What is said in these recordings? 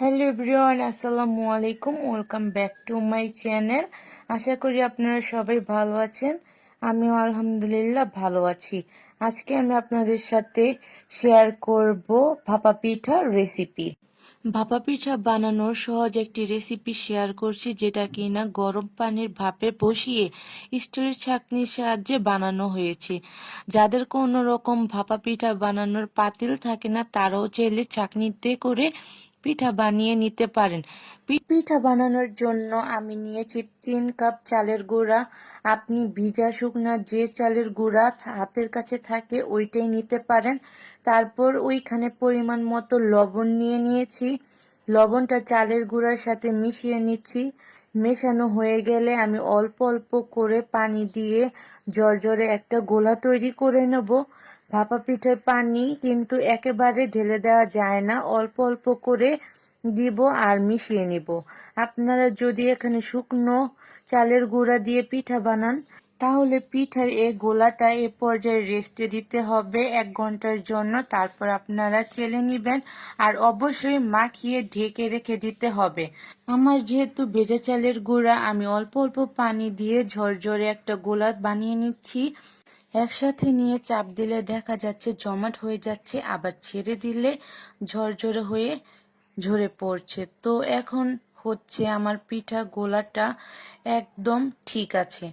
Hello everyone, আসসালামু আলাইকুম। Welcome back to my channel. আশা করি আপনারা সবাই ভালো আছেন। আমিও আলহামদুলিল্লাহ ভালো আছি। আজকে আমি আপনাদের সাথে শেয়ার করব ভাপা পিঠার রেসিপি ভাপা পিঠা বানানোর সহজ একটি রেসিপি শেয়ার করছি যেটা কিনা গরম পানির ভাপে বসিয়ে স্টিলের ছাঁকনির সাহায্যে বানানো হয়েছে। যাদের কোনো রকম ভাপা পিঠা বানানোর পাতিল থাকে না, তারাও চাইলে ছাঁকনিতে করে পিঠা বানিয়ে নিতে পারেন। পিঠা বানানোর জন্য আমি নিয়েছি তিন কাপ চালের গুঁড়া। আপনি ভিজা শুকনা যে চালের গুঁড়া হাতের কাছে থাকে ওইটাই নিতে পারেন। তারপর ওইখানে পরিমাণ মতো লবণ নিয়ে নিয়েছি। লবণটা চালের গুঁড়ার সাথে মিশিয়ে নিচ্ছি। মেশানো হয়ে গেলে আমি অল্প অল্প করে পানি দিয়ে জর্জরে একটা গোলা তৈরি করে নেব। ভাপা পিঠার পানি কিন্তু একেবারে ঢেলে দেওয়া যায় না। অল্প অল্প করে দিব আর মিশিয়ে নিব। আপনারা যদি এখানে শুকনো চালের গুঁড়া দিয়ে পিঠা বানান তাহলে পিঠার এই গোলাটা এ পর্যায়ে রেস্টে দিতে হবে এক ঘণ্টার জন্য। তারপর আপনারা চেলে নেবেন আর অবশ্যই মাখিয়ে ঢেকে রেখে দিতে হবে। আমার যেহেতু ভেজা চালের গুঁড়া, আমি অল্প অল্প পানি দিয়ে ঝরঝরে একটা গোলা বানিয়ে নিচ্ছি। একসাথে নিয়ে চাপ দিলে দেখা যাচ্ছে জমাট হয়ে যাচ্ছে, আবার ছেড়ে দিলে ঝরঝরে হয়ে ঝরে পড়ছে। তো এখন হচ্ছে আমার পিঠা গোলাটা একদম ঠিক আছে।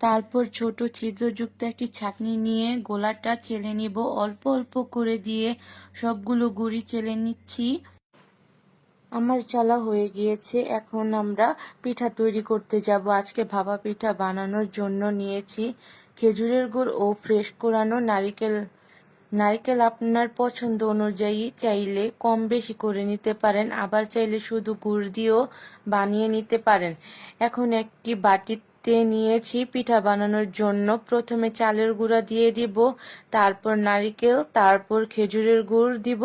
তারপর ছোট ছিদ্রযুক্ত একটি ছাঁকনি নিয়ে গোলাটা চেলে নিব। অল্প অল্প করে দিয়ে সবগুলো গুড়ি চেলে নিচ্ছি। আমার চালা হয়ে গিয়েছে। এখন আমরা পিঠা তৈরি করতে যাব। আজকে ভাপা পিঠা বানানোর জন্য নিয়েছি খেজুরের গুড় ও ফ্রেশ কোরানো নারিকেল। নারকেল আপনার পছন্দ অনুযায়ী চাইলে কম বেশি করে নিতে পারেন, আবার চাইলে শুধু গুড় দিয়েও বানিয়ে নিতে পারেন। এখন একটি বাটিতে নিয়েছি, পিঠা বানানোর জন্য। প্রথমে চালের গুঁড়া দিয়ে দিব, তারপর নারিকেল, তারপর খেজুরের গুড় দিব,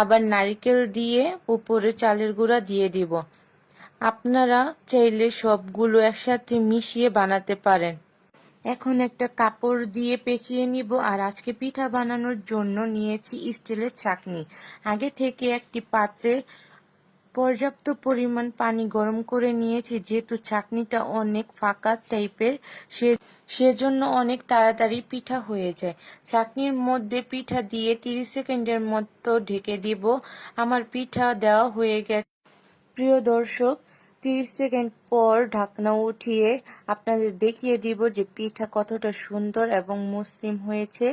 আবার নারিকেল দিয়ে উপরে চালের গুঁড়া দিয়ে দিব। আপনারা চাইলে সবগুলো একসাথে মিশিয়ে বানাতে পারেন। এখন একটা কাপড় দিয়ে পেঁচিয়ে নিব, আর আজকে পিঠা বানানোর জন্য নিয়েছি স্টিলের ছাঁকনি আগে থেকে একটি পাত্রে পর্যাপ্ত পরিমাণ পানি গরম করে নিয়েছি, যেহেতু ছাঁকনিটা অনেক ফাঁকা টাইপের, সে, সেজন্য অনেক তাড়াতাড়ি পিঠা হয়ে যায়। ছাঁকনির মধ্যে পিঠা দিয়ে তিরিশ সেকেন্ডের মতো ঢেকে দিব। আমার পিঠা দেওয়া হয়ে গেছে প্রিয় দর্শক, তিরিশ সেকেন্ড পর ঢাকনা উঠিয়ে আপনাদের দেখিয়ে দিব যে পিঠা কতটা সুন্দর এবং মুসলিম হয়েছে।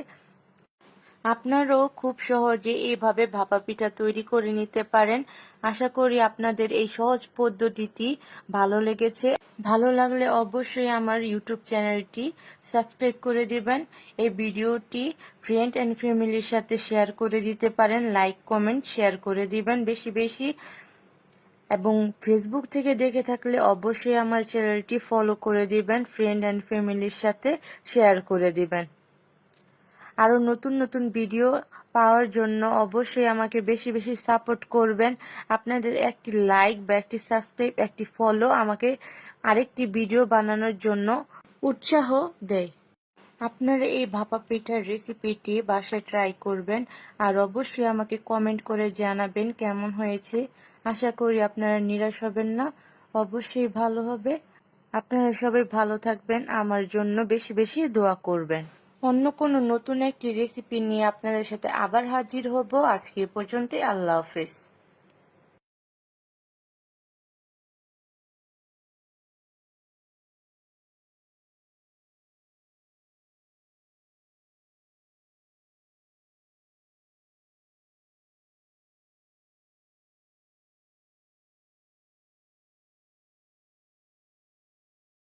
আপনারাও খুব সহজে এইভাবে ভাপা পিঠা তৈরি করে নিতে পারেন। আশা করি আপনাদের এই সহজ পদ্ধতিটি ভালো লেগেছে। ভালো লাগলে অবশ্যই আমার ইউটিউব চ্যানেলটি সাবস্ক্রাইব করে দিবেন। এই ভিডিওটি ফ্রেন্ড অ্যান্ড ফ্যামিলির সাথে শেয়ার করে দিতে পারেন। লাইক কমেন্ট শেয়ার করে দিবেন বেশি বেশি। এবং ফেসবুক থেকে দেখে থাকলে অবশ্যই আমার চ্যানেলটি ফলো করে দিবেন। ফ্রেন্ড অ্যান্ড ফ্যামিলির সাথে শেয়ার করে দিবেন। আরও নতুন নতুন ভিডিও পাওয়ার জন্য অবশ্যই আমাকে বেশি বেশি সাপোর্ট করবেন। আপনাদের একটি লাইক বা একটি সাবস্ক্রাইব, একটি ফলো আমাকে আরেকটি ভিডিও বানানোর জন্য উৎসাহ দেয়। আপনারা এই ভাপা পিঠার রেসিপিটি বাসায় ট্রাই করবেন আর অবশ্যই আমাকে কমেন্ট করে জানাবেন কেমন হয়েছে। আশা করি আপনারা নিরাশ হবেন না, অবশ্যই ভালো হবে। আপনারা সবাই ভালো থাকবেন, আমার জন্য বেশি বেশি দোয়া করবেন। অন্য কোনো নতুন একটি রেসিপি নিয়ে আপনাদের সাথে আবার হাজির হব। আজকে পর্যন্ত আল্লাহ হাফেজ।